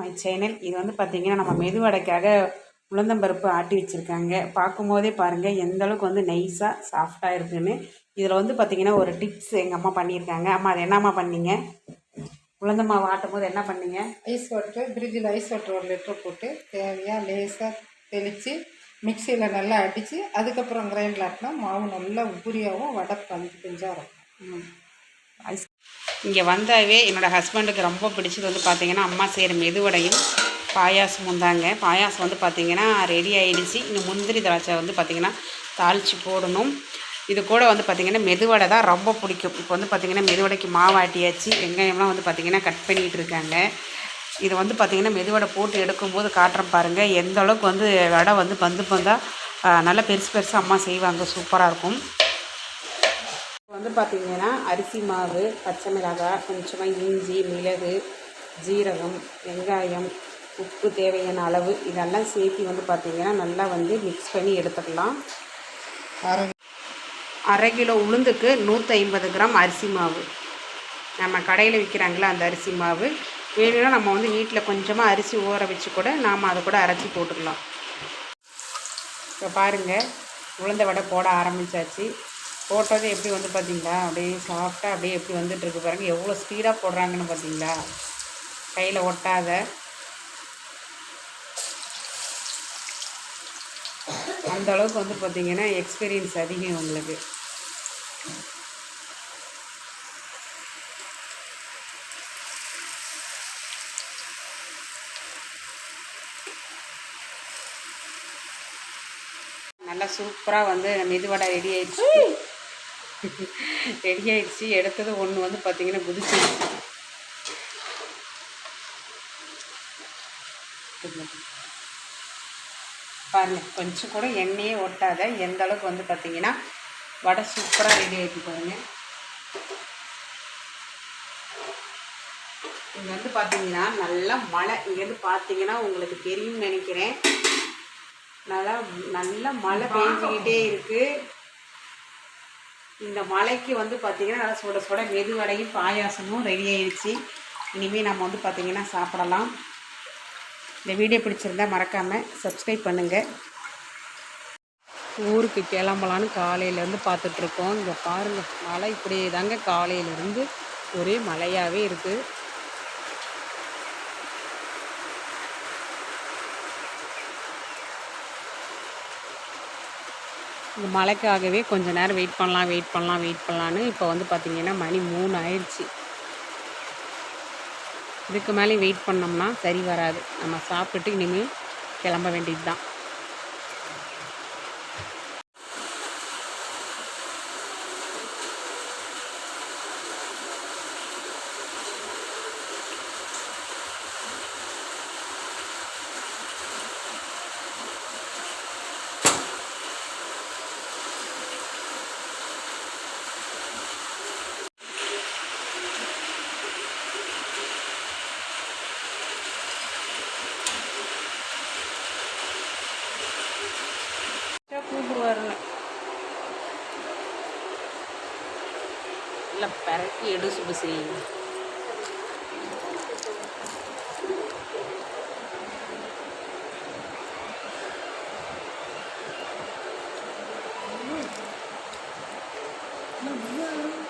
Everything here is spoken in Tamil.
மை சேனல் இது வந்து பார்த்திங்கன்னா நம்ம மெதுவடைக்காக உளுந்தம்பருப்பு ஆட்டி வச்சுருக்காங்க. பார்க்கும்போதே பாருங்கள் எந்த அளவுக்கு வந்து நைஸாக சாஃப்டாக இருக்குன்னு. இதில் வந்து பார்த்திங்கன்னா ஒரு டிப்ஸ் எங்கள் அம்மா பண்ணியிருக்காங்க. அம்மா அது என்னம்மா பண்ணீங்க? உளுந்த மாவு ஆட்டும் போது என்ன பண்ணீங்க? ஐஸ் வாட்டர் ஃப்ரிட்ஜில் ஐஸ் வாட்டர் ஒரு லிட்டர் போட்டு தேவையாக லேசாக தெளித்து மிக்சியில் நல்லா அடித்து அதுக்கப்புறம் கிரைண்டில் ஆட்டினா மாவு நல்லா உபரியாகவும் வடை பஞ்சு பிஞ்சாக இருக்கும். ஐஸ் இங்கே வந்தாவே என்னோடய ஹஸ்பண்டுக்கு ரொம்ப பிடிச்சது வந்து பார்த்திங்கன்னா அம்மா செய்கிற மெதுவடையும் பாயாசமும் தாங்க பாயாசம் வந்து பார்த்திங்கன்னா ரெடி ஆகிடுச்சு இங்கே முந்திரி திராட்சை வந்து பார்த்திங்கன்னா தாளித்து போடணும். இது கூட வந்து பார்த்திங்கன்னா மெதுவடை தான் ரொம்ப பிடிக்கும். இப்போ வந்து பார்த்திங்கன்னா மெதுவடைக்கு மாவாட்டியாச்சு. வெங்காயம்லாம் வந்து பார்த்திங்கன்னா கட் பண்ணிகிட்டு இருக்காங்க. இது வந்து பார்த்திங்கன்னா மெதுவடை போட்டு எடுக்கும்போது காட்டுறேன் பாருங்கள் எந்த அளவுக்கு வந்து வடை வந்து பந்து பந்தாக நல்லா பெருசு பெருசாக அம்மா செய்வாங்க. சூப்பராக இருக்கும். வந்து பார்த்திங்கன்னா அரிசி மாவு பச்சை மிளகாய் கொஞ்சமாக இஞ்சி மிளகு ஜீரகம் வெங்காயம் உப்பு தேவையான அளவு இதெல்லாம் சேர்த்து வந்து பார்த்திங்கன்னா நல்லா வந்து மிக்ஸ் பண்ணி எடுத்துக்கலாம். அரை அரை கிலோ உளுந்துக்கு நூற்றி ஐம்பது கிராம் அரிசி மாவு. நம்ம கடையில் விற்கிறாங்களா அந்த அரிசி மாவு. வேணும்னா நம்ம வந்து வீட்டில் கொஞ்சமாக அரிசி ஊற வச்சு கூட நாம் அதை கூட அரைச்சி போட்டுக்கலாம். இப்போ பாருங்கள் உளுந்த வடை போட ஆரம்பித்தாச்சு போட்டது எப்படி வந்து பார்த்தீங்களா? அப்படியே சாஃப்டாக அப்படியே எப்படி வந்துட்டுருக்கு பாருங்கள் எவ்வளோ ஸ்பீடாக போடுறாங்கன்னு பார்த்தீங்களா? கையில் ஒட்டாத. அந்த அளவுக்கு வந்து பார்த்தீங்கன்னா எக்ஸ்பீரியன்ஸ் அதிகம் உங்களுக்கு. நல்லா சூப்பராக வந்து மெதுவடை ரெடி ஆயிடுச்சு. ரெடி ஆயிடுச்சு எடுத்தது ஒன்று வந்து பார்த்தீங்கன்னா குதிச்சிருச்சு பாருங்க கொஞ்சம் கூட எண்ணெயே ஒட்டாத எந்த அளவுக்கு வந்து பார்த்தீங்கன்னா வடை சூப்பராக ரெடி ஆகிட்டு பாருங்க. இங்கே வந்து பார்த்தீங்கன்னா நல்லா மழை. இங்கேருந்து பார்த்தீங்கன்னா உங்களுக்கு தெரியும்னு நினைக்கிறேன். நல்லா நல்ல மழை பெஞ்சிக்கிட்டே இருக்கு. இந்த மலைக்கு வந்து பார்த்தீங்கன்னா நல்லா சுட சுட மெதுவடையும் பாயாசமும் ரெடி ஆயிடுச்சு இனிமேல் நம்ம வந்து பார்த்திங்கன்னா சாப்பிடலாம். இந்த வீடியோ பிடிச்சிருந்தா மறக்காமல் சப்ஸ்கிரைப் பண்ணுங்கள் ஊருக்கு கிளம்பலான்னு காலையிலேருந்து பார்த்துட்ருக்கோம் இங்கே பாருங்கள் மழை இப்படி தாங்க காலையிலேருந்து ஒரே மழையாகவே இருக்குது இந்த மழைக்காகவே கொஞ்ச நேரம் வெயிட் பண்ணலாம் வெயிட் பண்ணலாம் வெயிட் பண்ணலான்னு இப்போ வந்து பார்த்திங்கன்னா மணி மூணு ஆயிடுச்சு. இதுக்கு மேலே வெயிட் பண்ணோம்னா சரி வராது. நம்ம சாப்பிட்டுட்டு இனிமேல் கிளம்ப வேண்டியது தான் வரணும் நல்லா பரட்டி எடு சுபசி Yeah.